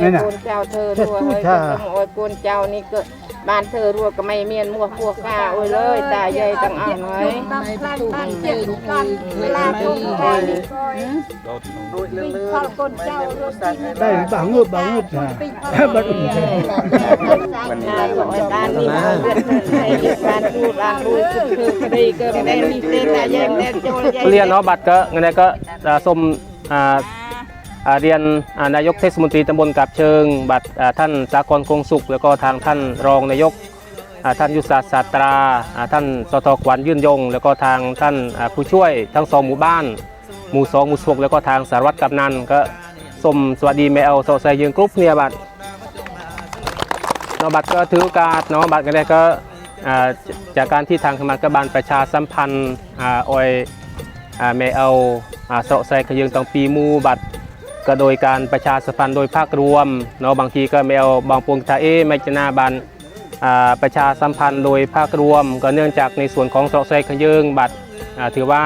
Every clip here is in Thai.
นี่เนี่ยน่ะปูนเจ้าเธอรัวเฮ้ยถ้าก็ต้องโอ้ยปูนเจ้านี่ก็บ้านเธอรัวก็ไม่เมียนมัวพวกกาโอ้ยเลยตาใหญ่ตั้งอ่านไว้ตั้งแปลงตั้งเจ็ดกันเวลาตรงไปข้าวก้นเจ้าเรื่องที่ได้บางงบบางงบนะบัดอุ่นแท้งานของไอ้บ้านนี่มาเวียนเทินให้บ้านดูร้านดูคือคือคดีก็ไม่ได้มีเส้นตาใหญ่แม่โจรใหญ่เรียนเนาะบัตรก็งั้นก็อ่าส้มอ่าอ่า เรียนนายกเทศมนตรีตำบลกับเชิง บัตรท่านสากรคงสุข แล้วก็ทางท่านรองนายกท่านยุทธศาสตร์ศาสตราท่านสทขวัญยื่นยง แล้วก็ทางท่านผู้ช่วยทั้งสองหมู่บ้าน หมู่สองหมู่สกแล้วก็ทางสารวัตรกำนันก็ส้มสวัสดีแมวโซไซยืนกรุ๊ปเนี่ยบัตรเนาะบัตรก็ถือโอกาสเนาะบัตรกันเลยก็จากการที่ทางคณะกรรมการประชาสัมพันธ์อ่อยอ่าไม่เอาอ่าเสาะแซขยึงต้องปีมูบัตร ก็โดยการประชาสัมพันธ์โดยภาครวมเนาะบางทีก็ไม่เอาบางปวงทาเอไม่จะนาบันประชาสัมพันธ์โดยภาครวม ก็เนื่องจากในส่วนของเสาะแซขยึงบัตรถือว่า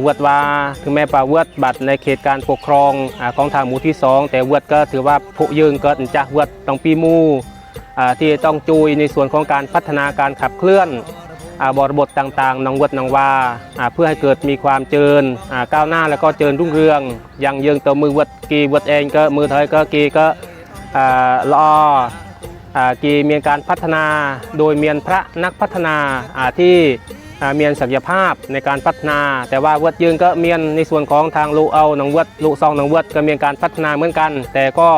เวดว่าถึงแม้ป่าเวดบัตรในเขตการปกครองอของทางหมู่ที่ 2 แต่เวดก็ถือว่าผู้ยึงเกิดจากเวดต้องปีมู่ที่ต้องจุยในส่วนของการพัฒนาการขับเคลื่อน บริบทต่างๆนองวดนองวาอ่าเพื่อให้เกิดมีความเจริญก้าวหน้าแล้วก็เจริญรุ่งเรืองอย่างยิงตัวมือวัดกีวัดเองก็มือเถอยก็กีก็อ่าละออ่ากีมีการพัฒนาโดยเมียนพระนักพัฒนาที่เมียนศักยภาพในการพัฒนา แต่ว่าวัดยืงก็เมียนในส่วนของทางลูเอาหนองวัดลูซองหนองวัดก็มีการพัฒนาเหมือนกัน แต่ก็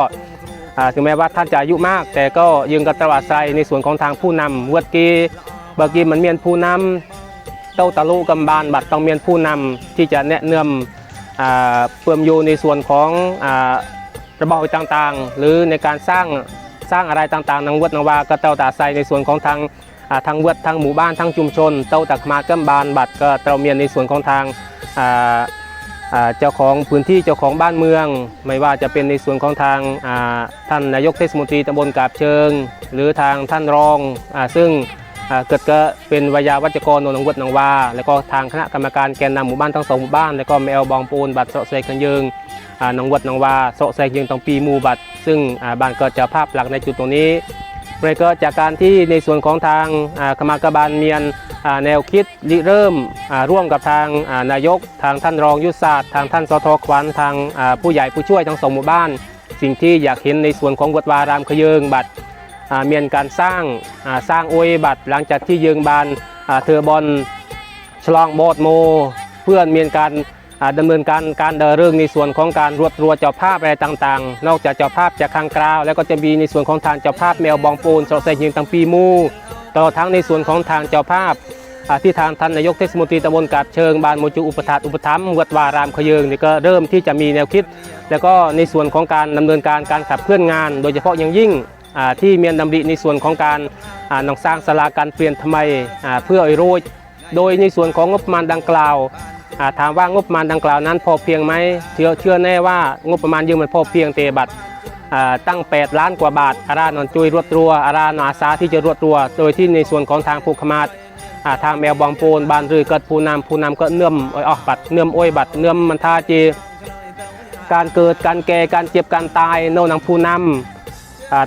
ถึงแม้ว่าท่านจะอายุมาก แต่ก็ยังกระตวัดใจในส่วนของทางผู้นำเวดกี เบอร์กีมันเมียนผู้นำเต้าตะลุกำบานบัตรต้องเมียนผู้นำที่จะแนะเนื่อมเพิ่มอยู่ในส่วนของอระบบต่างๆ หรือในการสร้างสร้างอะไรต่างๆนางเวดนางวาก็เต้าตาใสในส่วนของทางทางเวดทางหมู่บ้านทางชุมชน เต้าตักมากำบานบัตรก็เต้าเมียนในส่วนของทางเจ้าของพื้นที่เจ้าของบ้านเมือง ไม่ว่าจะเป็นในส่วนของทางท่านนายกเทศมนตรีตำบลกาบเชิง หรือทางท่านรองอซึ่ง เกิดก็เป็นวยาวัจกรนนงวดนองวาแล้วก็ทางคณะกรรมการแกนนำหมู่บ้านทั้งสองหมู่บ้านแล้วก็แมวบองปูนบัตรเสาะเซกันยิงนองวดนองวาเสาะเซยิงต้องปีหมู่บัตรซึ่งบ้านก็จะภาพหลักในจุดตรงนี้เลยก็จากการที่ในส่วนของทางคณะกรรมการเมียนแนวคิดริเริ่มร่วมกับทางนายก ทางท่านรองยุทธศาสตร์ทางท่านสทขวัญทางผู้ใหญ่ผู้ช่วยทั้งสองหมู่บ้าน สิ่งที่อยากเห็นในส่วนของวัดวารามขยเยิงบัตร เมียนการสร้างสร้างโอยบัตรหลังจากที่ยิงบานเทอบอลฉลองโบดโม เพื่อนเมียนการอ่าดำเนินการการเดินเรื่องในส่วนของการรวดรัวเจ้าภาพอะไรต่างๆ นอกจากเจ้าภาพจากข้างกราว แล้วก็จะมีในส่วนของทางเจ้าภาพแมวบองปูนโซเซยิงตังปีมูตลอดทั้งในส่วนของทางเจ้าภาพที่ทางท่านนายกเทศมนตรีตำบลกาบเชิงบานโมจูอุปถัมภ์อุปถัมภ์วัดวารามขยิงนี่ก็เริ่มที่จะมีแนวคิด แล้วก็ในส่วนของการดำเนินการการขับเคลื่อนงาน โดยเฉพาะอย่างยิ่ง ที่เมียนดำริในส่วนของการนองสร้างสลาการเปลี่ยนทำไมเพื่อไอโรยโดยในส่วนของงบประมาณดังกล่าวถามว่างบประมาณดังกล่าวนั้นพอเพียงไหมเชื่อเชื่อแน่ว่างบประมาณยืมมันพอเพียงเตบัตรตั้ง 8 ล้านกว่าบาท อารานอนจุยรวดรัว อารานอาสาที่จะรวดรัว โดยที่ในส่วนของทางภูขมาศทางแมวบองโปนบานรือเกิดผู้นำผู้นำก็เนื่อมอ้อยออกบัตรเนื่อมอ้อยบัตรเนื่อมมันทาเจ การเกิดการแก่การเจ็บการตายโน่นนังผู้นำอ่า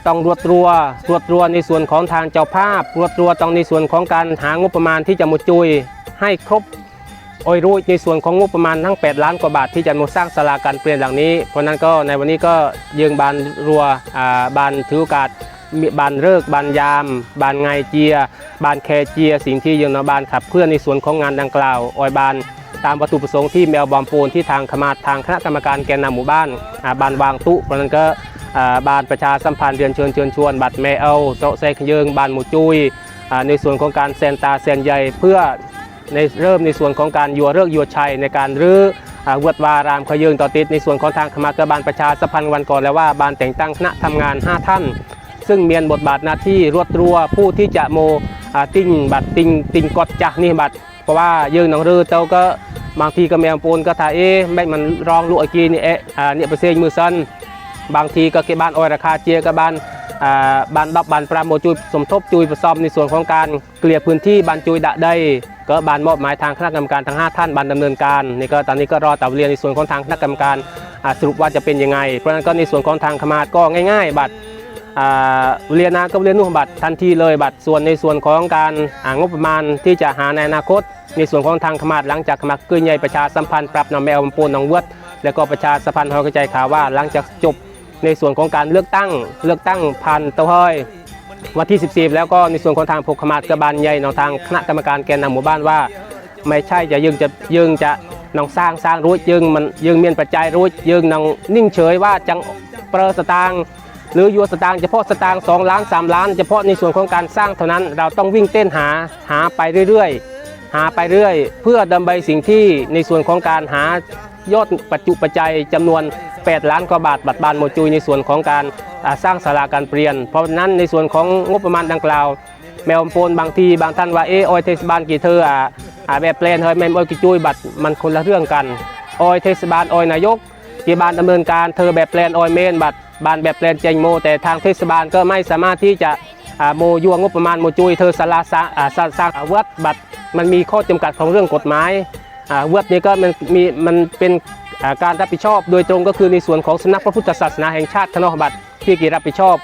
ต้องรวดรัวรวดรัวในส่วนของทางเจ้าภาพ รวดรัวต้องในส่วนของการหางบประมาณที่จะมาจุยให้ครบโอ้ยรู้ในส่วนของงบประมาณทั้ง 8 ล้านกว่าบาทที่จะมาสร้างศาลาการเปลี่ยนหลังนี้ เพราะนั้นก็ในวันนี้ก็ยืงบานรัวบานถือโอกาสบานเลิกบานยาม บานไงเจีย บานแคเจีย สิ่งที่ยืงนบานขับเคลื่อนในส่วนของงานดังกล่าวออยบานตามวัตถุประสงค์ที่แมวบอมปูนที่ทางขมาทางคณะกรรมการแกนนำหมู่บ้านบานวางตุเพราะนั้นก็อ่า บานประชาสัมพันธ์เรียนเชิญเชิญชวนบัตรแมเอาโตะเซกเยิงบานหมูจุยในส่วนของการเซนตาเซนใหญ่เพื่อในเริ่มในส่วนของการยัวเลิกยัวชัยในการรื้อวัดวารามขยืงต่อติดในส่วนของทางคณะกรรมการประชาสัมพันธ์วันก่อนแล้วว่าบานแต่งตั้งคณะทำงาน 5 ท่าน ซึ่งเมียนบทบาทหน้าที่รวดรัวผู้ที่จะโมติงบัตรติงติงกดจักนี่บัตรเพราะว่ายืงหนังรือเจ้าก็บางทีก็แมวปูนก็ถ่ายเอ๊ะไม่มันรองลูกไอกีนี่เอ๊ะอ่าเนี่ยเปอร์เซ็นต์มือซัน บางทีก็เก็บบ้านออยราคาเจียกับบ้านอ่าบานดับบานปราโมจุยสมทบจุยผสมในส่วนของการเกลี่ยพื้นที่บานจุยดะได้ก็บานมอบหมายทางคณะกรรมการทั้ง 5 ท่านบานดำเนินการนี่ก็ตอนนี้ก็รอตับเรียนในส่วนของทางคณะกรรมการสรุปว่าจะเป็นยังไง เพราะนั้นก็ในส่วนของทางขมาดก็ง่าย ๆ บัตรอ่าเรียนนาก็เรียนนุ่บัตรทันทีเลยบัตรส่วนในส่วนของการงบประมาณที่จะหาในอนาคต ในส่วนของทางขมาดหลังจากขมักเกยใหญ่ประชาสัมพันธ์ปรับนำแมวปูนนองเวดแล้วก็ประชาสัมพันธ์หอกระจายข่าวว่าหลังจากจบ ในส่วนของการเลือกตั้งเลือกตั้งผ่านเตาห้อย วันที่ 14 แล้วก็ในส่วนของทางพกขมาดกบาลใหญ่ในทางคณะกรรมการแกนนำหมู่บ้านว่า ไม่ใช่จะยึงจะยึงจะนองสร้างสร้างรู้ยึงมันยึงเมียนปัจจัยรู้ยึงนองนิ่งเฉยว่าจังเปรสตางหรือยัวสตางเฉพาะสตางค์2ล้าน3ล้าน เฉพาะในส่วนของการสร้างเท่านั้น เราต้องวิ่งเต้นหาหาไปเรื่อยๆ หาไปเรื่อย เพื่อดำไปสิ่งที่ในส่วนของการหายอดปัจจุปัจจัยจำนวน8 ล้านกว่าบาทบัตรบานโมจุยในส่วนของการสร้างศาลาการเปลี่ยน เพราะนั้นในส่วนของงบประมาณดังกล่าว แมวโปนบางทีบางท่านว่าเออออยเทศบาลกี่เธออ่าแบบแปลนเฮ้ยแมมออยกี่จุยบัตรมันคนละเรื่องกันออยเทศบาลออยนายกกี่บานดำเนินการเธอแบบแปลนออยเมนบัตรบานแบบแปลนเจงโม แต่ทางเทศบาลก็ไม่สามารถที่จะโมยวงงบประมาณโมจุยเธอสาราสร้างอ่าสร้างสร้างอ่าวัดบัตรมันมีข้อจำกัดของเรื่องกฎหมาย อ่าวัดนี้ก็มันมีมันเป็นการรับผิดชอบโดยตรงก็คือในส่วนของสำนักพระพุทธศาสนาแห่งชาติคณะบัตรที่กี่รับผิดชอบ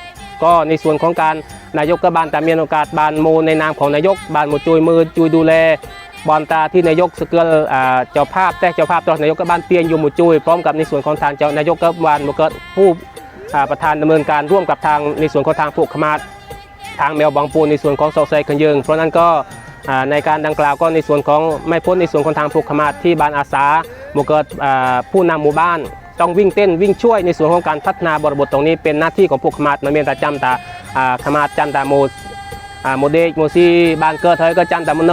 ก็ในส่วนของการนายกกบาลแต่มีโอกาสบานโมในนามของนายกบานหมดจุยมือจุยดูแลบอลตาที่นายกสเกลเจ้าภาพแต่เจ้าภาพตอนนายกกบาลเตียนอยู่หมดจุยพร้อมกับในส่วนของทางเจ้านายกกบาลมเกิดผู้ประธานดำเนินการร่วมกับทางในส่วนของทางผูกขมาดทางแมวบางปูในส่วนของโซไซคันยืงเพราะนั้นก็ ในการดังกล่าวก็ในส่วนของไม่พ้นในส่วนของทางผูกขมาที่บ้านอาสาหมเกิดผู้นำหมู่บ้านต้องวิ่งเต้นวิ่งช่วยในส่วนของการพัฒนาบริบทตรงนี้เป็นหน้าที่ของพวกขมาดมาเมียนตาจำตาอ่ขมาดจันตาโมโมเดกโมซีบานเกิดเธอก็จันตามโน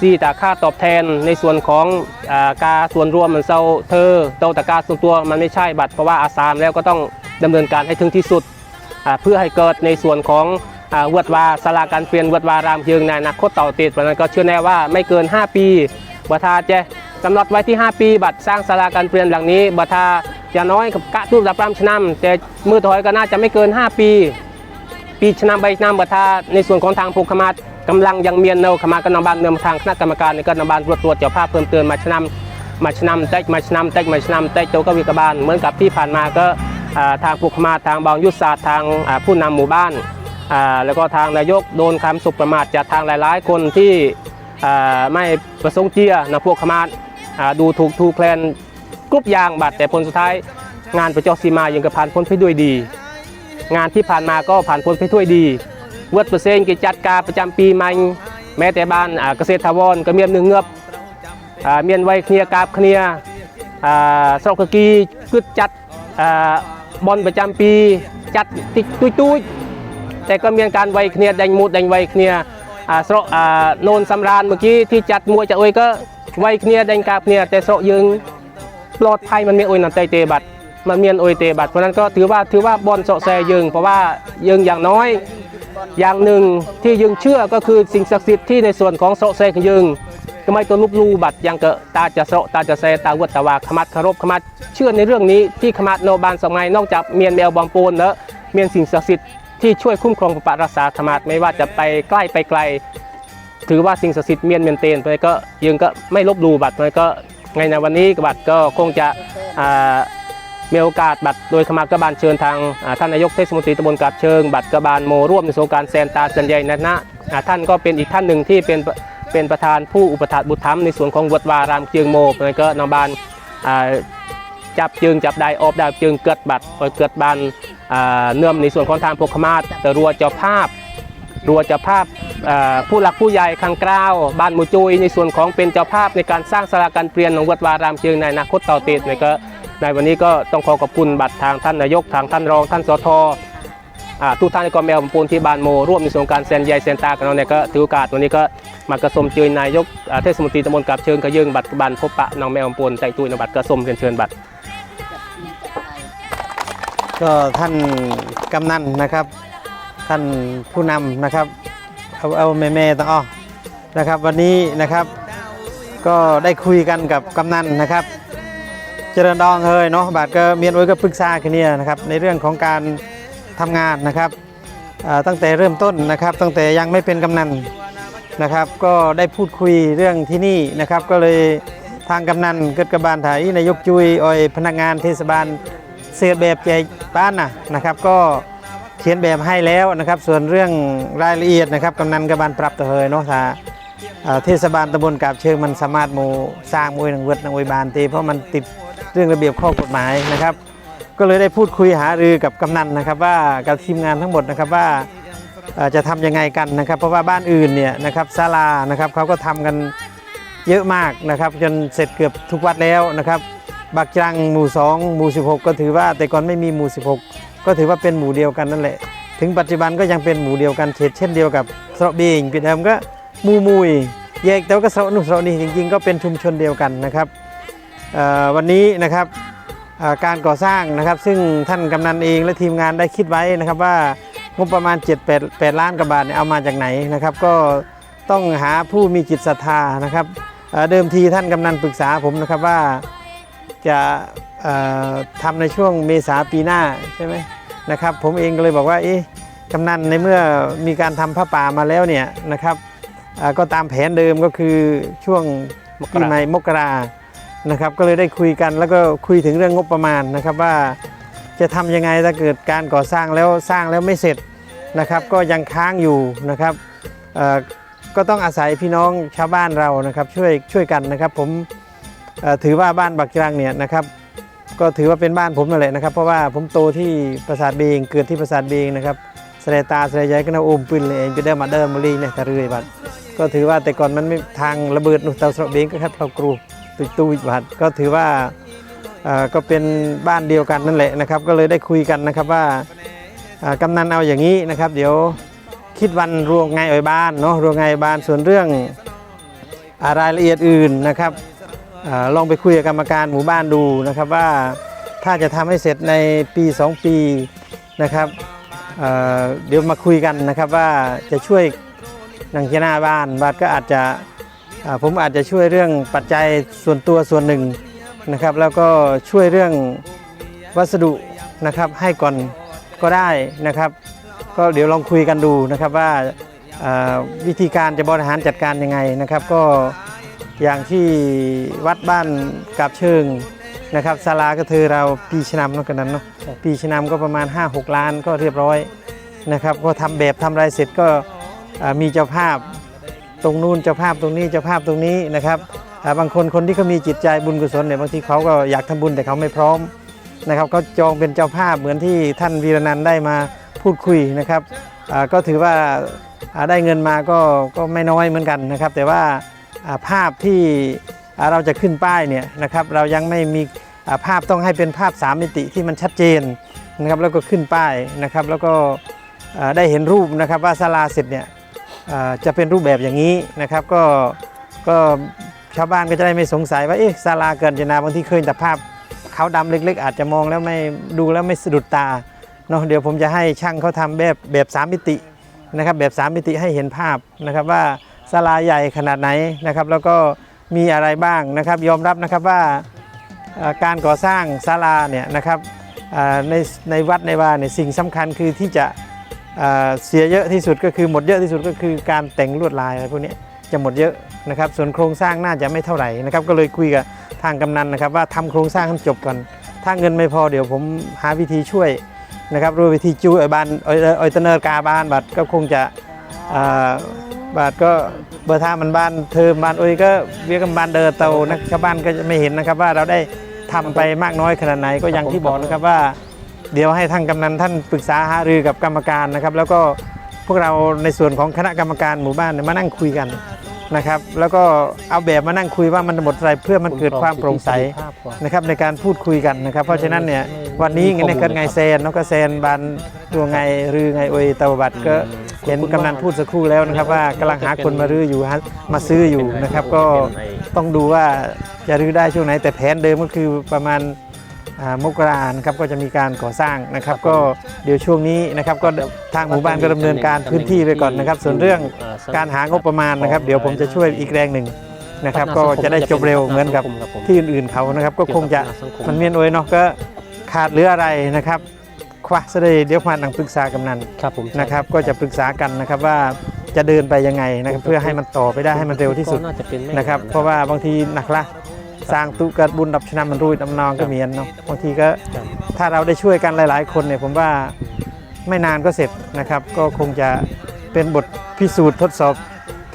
ซีตาค่าตอบแทนในส่วนของกาส่วนรวมมันเซาเธอเตาตะกาส่วนตัวมันไม่ใช่บัตรเพราะว่าอาสามแล้วก็ต้องดำเนินการให้ถึงที่สุดเพื่อให้เกิดในส่วนของ วัดวาสลาการเปลี่ยนเวดวารามเยืองในอนาคตต่อติดเพราะฉะนั้นก็เชื่อแน่ว่าไม่เกิน 5 ปีบัทาจะกำหนดไว้ที่ 5 ปี บัตรสร้างศาลาการเปลี่ยนหลังนี้บัตทาอย่างน้อยกับกะทูบดับรำชนำแต่มือถอยก็น่าจะไม่เกิน 5 ปี ปีชนะใบนำบัตทาในส่วนของทางภูขมาศกำลังยังเมียนเนาขมากนำบานเดิมทางคณะกรรมการในกนำบานตรวจตรวจเจ้าภาพเพิ่มเติมมาชนะมาชนะเต็กมาชนะเต็กมาชนะเต็กโตก็วิกบาลเหมือนกับที่ผ่านมาก็ทางภูขมาทางบางยุทธศาสตร์ทางผู้นำหมู่บ้าน แล้วก็ทางนายกโดนคำสุประมาทจากทางหลายๆ คนที่ไม่ประสงค์เจียนะพวกขมาศอ่าดูถูกถูกแคลนกรุ๊ปยางบัตรแต่ผลสุดท้ายงานประจอซีมายังกระผ่านพ้นไปด้วยดี งานที่ผ่านมาก็ผ่านพ้นไปด้วยดีเวิร์ดเปอร์เซ็นต์กิจจัดการประจำปีใหม่แม้แต่บ้านเกษตรทาวรก็เมียนหนึ่งเงือบเมียนไวเคลียกาบเคลียร์อ่าสระกกีกึดจัดอบอลประจำปีจัดติดตุ้ยตุ้ย แต่ก็มีการไว้เคลียร์แดงมูดแดงไว้เคลียร์อ่าสระโนนสำราญเมื่อกี้ที่จัดมวยจะอ้ยก็ไว้เคลียร์แดงกาบเคลียร์แต่สาะยึงปลอดภัยมันมีโอยนันไตเตบัตรมันเมียนโอยเตบัตรเพราะนั้นก็ถือว่าถือว่าบอลสาะแซยึงเพราะว่ายึงอย่างน้อย อย่างหนึ่งที่ยึงเชื่อก็คือสิ่งศักดิ์สิทธิ์ที่ในส่วนของสาะแซยึงทำไมตัวลูกลูบัตรยังเกะตาจะเสาะตาจะแซตาวัดตาวาขมัดคารบขมัดเชื่อในเรื่องนี้ที่ขมัดโนบานสมัยนอกจากเมียนแมวบางปูนแล้วเมียนสิ่งศักดิ์สิทธิ์ ที่ช่วยคุ้มครองปกปักรักษาขมัดไม่ว่าจะไปใกล้ไปไกล ถือว่าสิ่งศักดิ์สิทธิ์เมียนเมียนเตนไปก็ยังก็ไม่ลบลู่บัตรไปก็ไงในวันนี้บัตรก็คงจะมีโอกาสบัตรโดยขมากบาลเชิญทางท่านนายกเทศมนตรีตำบลกาบเชิง บัตรกระบาลโมร่วมในโครงการแซนตาสัญญาณนะอ่าท่านก็เป็นอีกท่านหนึ่งที่เป็นเป็นประธานผู้อุปถัมภ์บุตรธรรมในส่วนของวัดวารามเชียงโมไปก็นบาน จับจึงจับได้ออบได้จึงเกิดบัตรเกิดบานเนื่อมในส่วนของทางพกขมาศแต่รัวเจ้าภาพรัวเจ้าภาพผู้หลักผู้ใหญ่ขังกล้าวบ้านมูจุยในส่วนของเป็นเจ้าภาพในการสร้างสาราการเปลี่ยนของวัดวารามเชิงในอนาคตต่อติดในก็ในวันนี้ก็ต้องขอขอบคุณบัตรทางท่านนายกทางท่านรองท่านสททุกท่านในกองแมวปูนที่บานโมร่วมในส่วนการเซนใหญ่เซนตากันเราเนี่ยก็ถือโอกาสวันนี้ก็มากระสมเจยนายกเทศมนตรีตำบลกับเชิงกระยิงบัตรบันพบปะน้องแมวปูนแต่ตุยนบัตรกระสมเรียนเชิญบัตร ก็ท่านกำนันนะครับ ท่านผู้นำนะครับเอาเอาแม่แม่ๆต้องอ้อนะครับ วันนี้นะครับก็ได้คุยกันกับกำนันนะครับ เจริญดองเฮยเนาะบาทก็เมียนไว้ก็ปรึกษากันเนี่ยนะครับในเรื่องของการทำงานนะครับตั้งแต่เริ่มต้นนะครับ ตั้งแต่ยังไม่เป็นกำนันนะครับ ก็ได้พูดคุยเรื่องที่นี่นะครับ ก็เลยทางกำนันเกิดกระบาลไทยนายกจุยออยพนักงานเทศบาล เสียแบบใจบ้านนะนะครับ ก็เขียนแบบให้แล้วนะครับ ส่วนเรื่องรายละเอียดนะครับกำนันกระบาลปรับตัวเฮยเนาะถ้าเทศบาลตำบลกาบเชิงมันสามารถโมสร้างมวยหนังเวทหนังวยบานตีเพราะมันติดเรื่องระเบียบข้อกฎหมายนะครับ ก็เลยได้พูดคุยหารือกับกำนันนะครับ ว่ากับทีมงานทั้งหมดนะครับว่าจะทำยังไงกันนะครับ เพราะว่าบ้านอื่นเนี่ยนะครับศาลานะครับเขาก็ทำกันเยอะมากนะครับ จนเสร็จเกือบทุกวัดแล้วนะครับ บักจังหมู่2หมู่ 16 ก็ถือว่าแต่ก่อนไม่มีหมู่ 16 ก็ถือว่าเป็นหมู่เดียวกันนั่นแหละ ถึงปัจจุบันก็ยังเป็นหมู่เดียวกันเฉดเช่นเดียวกับสระเบียงปีเดิมก็หมู่มุยแยกแต่ว่าก็สระนุ่สระนี่จริงๆ ก็เป็นชุมชนเดียวกันนะครับวันนี้นะครับการก่อสร้างนะครับซึ่งท่านกำนันเองและทีมงานได้คิดไว้นะครับว่างบประมาณ 7 8 8ล้านกว่าบาทเนี่ยเอามาจากไหนนะครับ ก็ต้องหาผู้มีจิตศรัทธานะครับเดิมทีท่านกำนันปรึกษาผมนะครับว่า จะเอ่อทำในช่วงเมษาปีหน้าใช่ไหมนะครับ ผมเองก็เลยบอกว่าเอ๊ะกำนันในเมื่อมีการทำผ้าป่ามาแล้วเนี่ยนะครับก็ตามแผนเดิมก็คือช่วงกปีราใหม่มกรานะครับ ก็เลยได้คุยกันแล้วก็คุยถึงเรื่องงบประมาณนะครับว่าจะทำยังไงถ้าเกิดการก่อสร้างแล้วสร้างแล้วไม่เสร็จนะครับ ก็ยังค้างอยู่นะครับก็ต้องอาศัยพี่น้องชาวบ้านเรานะครับ ช่วยช่วยกันนะครับผม ถือว่าบ้านบักจรังเนี่ยนะครับ ก็ถือว่าเป็นบ้านผมนั่นแหละนะครับ เพราะว่าผมโตที่ปราสาทเบงเกิดที่ปราสาทเบงนะครับสลายตาสลายใหญ่ก็นาอมปืนเลยเองไปเดินมาเดินมาลีเนี่ยตะเรือยบัดก็ถือว่าแต่ก่อนมันไม่ทางระเบิดนุเตาสระเบงก็แค่เรากรูตุยตุยบัดก็ถือว่าก็เป็นบ้านเดียวกันนั่นแหละนะครับ ก็เลยได้คุยกันนะครับว่ากำนันเอาอย่างนี้นะครับ เดี๋ยวคิดวันรวงไงอ่ยบ้านเนาะรวงไงบ้านส่วนเรื่องอรายละเอียดอื่นนะครับ อลองไปคุยกับกรรมการหมู่บ้านดูนะครับว่าถ้าจะทำให้เสร็จในปี 2 ปีนะครับเเดี๋ยวมาคุยกันนะครับว่าจะช่วยนังเจนาบ้านบาทก็อาจจะผมอาจจะช่วยเรื่องปัจจัยส่วนตัวส่วนหนึ่งนะครับ แล้วก็ช่วยเรื่องวัสดุนะครับให้ก่อนก็ได้นะครับ ก็เดี๋ยวลองคุยกันดูนะครับว่าวิธีการจะบริหารจัดการยังไงนะครับ ก็ อย่างที่วัดบ้านกาบเชิงนะครับศาลากระเทือเราปีชนำเนาะกันนั้นเนาะปีชนำก็ประมาณ 5-6 ล้านก็เรียบร้อยนะครับก็ทำแบบทำอะไรเสร็จก็เอ่อมีเจ้าภาพตรงนู้นเจ้าภาพตรงนี้เจ้าภาพตรงนี้นะครับอ่าบางคนคนที่เขามีจิตใจบุญกุศลเนี่ยบางทีเขาก็อยากทำบุญแต่เขาไม่พร้อมนะครับเขาจองเป็นเจ้าภาพเหมือนที่ท่านวีรนันท์ได้มาพูดคุยนะครับอ่าก็ถือว่าอ่าได้เงินมาก็ก็ไม่น้อยเหมือนกันนะครับ แต่ว่าอ่า ภาพที่เราจะขึ้นป้ายเนี่ยนะครับเรายังไม่มีภาพต้องให้เป็นภาพสามมิติที่มันชัดเจนนะครับแล้วก็ขึ้นป้ายนะครับแล้วก็ได้เห็นรูปนะครับว่าศาลาเสร็จเนี่ยจะเป็นรูปแบบอย่างนี้นะครับก็ก็ชาวบ้านก็จะได้ไม่สงสัยว่าเอ๊ะศาลาเกินจนาบางที่เคยแต่ภาพขาวดำเล็ก ๆ อาจจะมองแล้วไม่ดูแล้วไม่สะดุดตาเนาะเดี๋ยวผมจะให้ช่างเขาทำแบบแบบสามมิตินะครับแบบสามมิติให้เห็นภาพนะครับว่า ศาลาใหญ่ขนาดไหนนะครับ แล้วก็มีอะไรบ้างนะครับ ยอมรับนะครับว่าการก่อสร้างศาลาเนี่ยนะครับในในวัดในวาเนี่ยสิ่งสำคัญคือที่จะเสียเยอะที่สุดก็คือหมดเยอะที่สุดก็คือการแต่งลวดลายอะไรพวกนี้จะหมดเยอะนะครับ ส่วนโครงสร้างน่าจะไม่เท่าไหร่นะครับ ก็เลยคุยกับทางกำนันนะครับ ว่าทำโครงสร้างให้จบก่อน ถ้าเงินไม่พอเดี๋ยวผมหาวิธีช่วยนะครับรู้วิธีจูไอ้บ้านไอ้ตเนอร์กาบ้านบัดก็คงจะ อ่าบัดก็เบอร์ท่ามันบ้านเธอบ้านโอ้ยก็เรียกกันบ้านเดินเตานะชาวบ้านก็จะไม่เห็นนะครับว่าเราได้ทำไปมากน้อยขนาดไหนก็อย่างที่บอกนะครับว่า เดี๋ยวให้ท่านกำนันท่านปรึกษาหารือกับกรรมการนะครับ แล้วก็พวกเราในส่วนของคณะกรรมการหมู่บ้านมานั่งคุยกันนะครับ แล้วก็เอาแบบมานั่งคุยว่ามันหมดอะไรเพื่อมันเกิดความโปร่งใสนะครับในการพูดคุยกันนะครับ เพราะฉะนั้นเนี่ยวันนี้ในเกิดไงแซนนกก็แซนบานตัวไงรือไงโอยเตาบัดก็ เห็นกำนันพูดสักครู่แล้วนะครับ ว่ากำลังหาคนมารื้ออยู่ฮะมาซื้ออยู่นะครับ ก็ต้องดูว่าจะรื้อได้ช่วงไหน แต่แผนเดิมก็คือประมาณอ่ามกรานะครับก็จะมีการก่อสร้างนะครับ ก็เดี๋ยวช่วงนี้นะครับก็ทางหมู่บ้านก็ดำเนินการพื้นที่ไปก่อนนะครับ ส่วนเรื่องการหางบประมาณนะครับ เดี๋ยวผมจะช่วยอีกแรงหนึ่งนะครับก็จะได้จบเร็วเหมือนกับที่อื่นๆเขานะครับ ก็คงจะมันเมียนโอยเนาะก็ขาดเหรืออะไรนะครับ คว้าซะเลยเดี๋ยวมาหนังปรึกษากำนันครับผมนะครับ ก็จะปรึกษากันนะครับว่าจะเดินไปยังไงนะครับเพื่อให้มันต่อไปได้ให้มันเร็วที่สุดน่าจะเป็นไม่นะครับ เพราะว่าบางทีหนักละสร้างตุเกิดบุญดับชนะมันรุ่ยดำนองก็มีอันเนาะบางทีก็ถ้าเราได้ช่วยกันหลาย ๆ คนเนี่ยผมว่าไม่นานก็เสร็จนะครับ ก็คงจะเป็นบทพิสูจน์ทดสอบ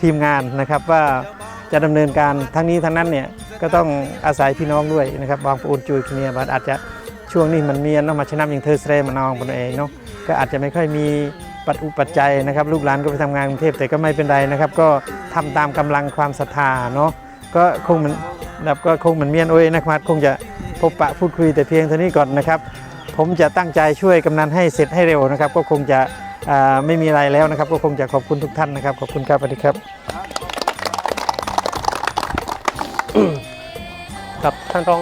ทีมงานนะครับว่าจะดำเนินการทั้งนี้ทั้งนั้นเนี่ยก็ต้องอาศัยพี่น้องด้วยนะครับบางปูนจุยเนี่ยบัดอาจจะ ช่วงนี้มันเมีอันเนาะมาชนะอย่างเธอเสรมานองปนเองเนาะก็อาจจะไม่ค่อยมีปัจอุปัจจัยนะครับลูกหลานก็ไปทำงานกรุงเทพแต่ก็ไม่เป็นไรนะครับ ก็ทำตามกำลังความศรัทธาเนาะก็คงมันแบบก็คงเหมือนเมียนโอยนะครับคงจะพบปะพูดคุยแต่เพียงเท่านี้ก่อนนะครับ ผมจะตั้งใจช่วยกำนันให้เสร็จให้เร็วนะครับ ก็คงจะไม่มีอะไรแล้วนะครับ ก็คงจะขอบคุณทุกท่านนะครับ ขอบคุณครับสวัสดีครับครับท่านรอง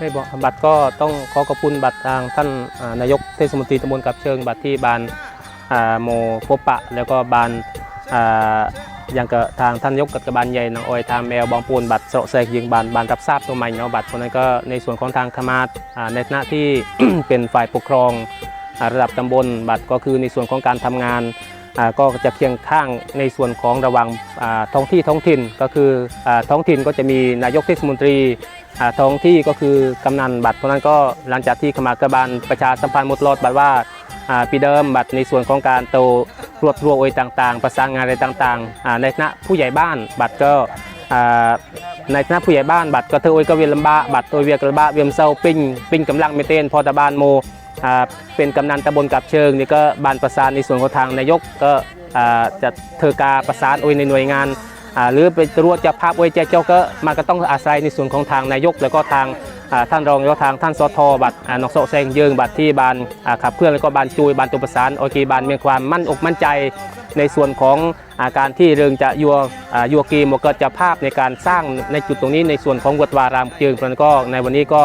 ไม่บอกบัตรก็ต้องขอขอบคุณบัตรทางท่านนายกเทศมนตรีตำบลกับเชิงบัตรที่บานโมพบปะ แล้วก็บานอย่างกับทางท่านนายกกับกบาลใหญ่นางอ้อยทางแมวบางปูนบัตรเสาะแสกยิงบานบานรับทราบตัวใหม่เนาะบัตรเพราะนั้นก็ในส่วนของทางคมาศอ่าในหน้าที่เป็นฝ่ายปกครองอระดับตำบลบัตรก็คือในส่วนของการทำงาน ก็จะเคียงข้างในส่วนของระว่างท้องที่ท้องถิ่นก็คืออท้องถิ่นก็จะมีนายกเทศมนตรีท้องที่ก็คือกำนันบัตรเพราะนั้นก็หลังจากที่ขมากระบาลประชาสัมพันธ์หมดรอดบัตรว่าปีเดิมบัตรในส่วนของการโตรวบรวมโอยต่างๆ ประสานงานอะไรต่างๆในคณะผู้ใหญ่บ้านบัตรก็ในคณะผู้ใหญ่บ้านบัตรก็เธอโอยก็เวียนลำบากบัตรตัวเวียกระบะเวียมเศร้าปิ้งปิ้งกำลังไม่เตนพอตะบานโม เป็นกำนันตำบลกับเชิงนี่ก็บานประสานในส่วนของทางนายกก็จะเธอกาประสานโอยในหน่วยงานหรือเป็นตรวจจะภาพโอยเจ้าเจ้าก็มันก็ต้องอาศัยในส่วนของทางนายก แล้วก็ทางท่านรองแล้วก็ทางท่านสทบัตรนกโซแซงเยิงบัตรที่บานขับเคลื่อนแล้วก็บานจุยบานตัวประสานโอเคบานมีความมั่นอกมั่นใจในส่วนของอาการที่เริงจะยัวยัวกีมก็จะภาพในการสร้างในจุดตรงนี้ในส่วนของวัดวารามเจิงเพราะนั้นก็ในวันนี้ก็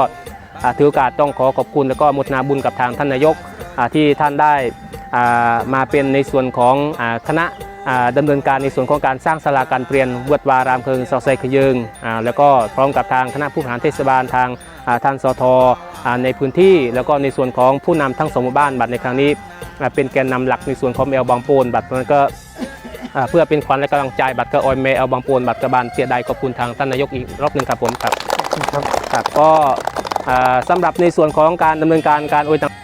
ถือโอกาสต้องขอขอบคุณแล้วก็อมุทนาบุญกับทางท่านนายกอ่าที่ท่านได้อ่ามาเป็นในส่วนของอาคณะอ่าดำเนินการในส่วนของการสร้างศาลาการเปลี่ยนวัดวารามเพิงเสาไซขยึงอ่าแล้วก็พร้อมกับทางคณะผู้บริหารเทศบาลทางอ่าท่านสทอ่าในพื้นที่แล้วก็ในส่วนของผู้นำทั้งสองหมู่บ้านบัตรในครั้งนี้อ่าเป็นแกนนำหลักในส่วนของแมวบางปูนบัตรนั้นก็อ่าเพื่อเป็นขวัญและกำลังใจบัตรกระออยเมลเอาบางปูนบัตรกระบาลเสียดายขอบคุณทางท่านนายกอีกรอบหนึ่งครับผมครับครับครับก็อ่า สำหรับในส่วนของการดำเนินการการโอน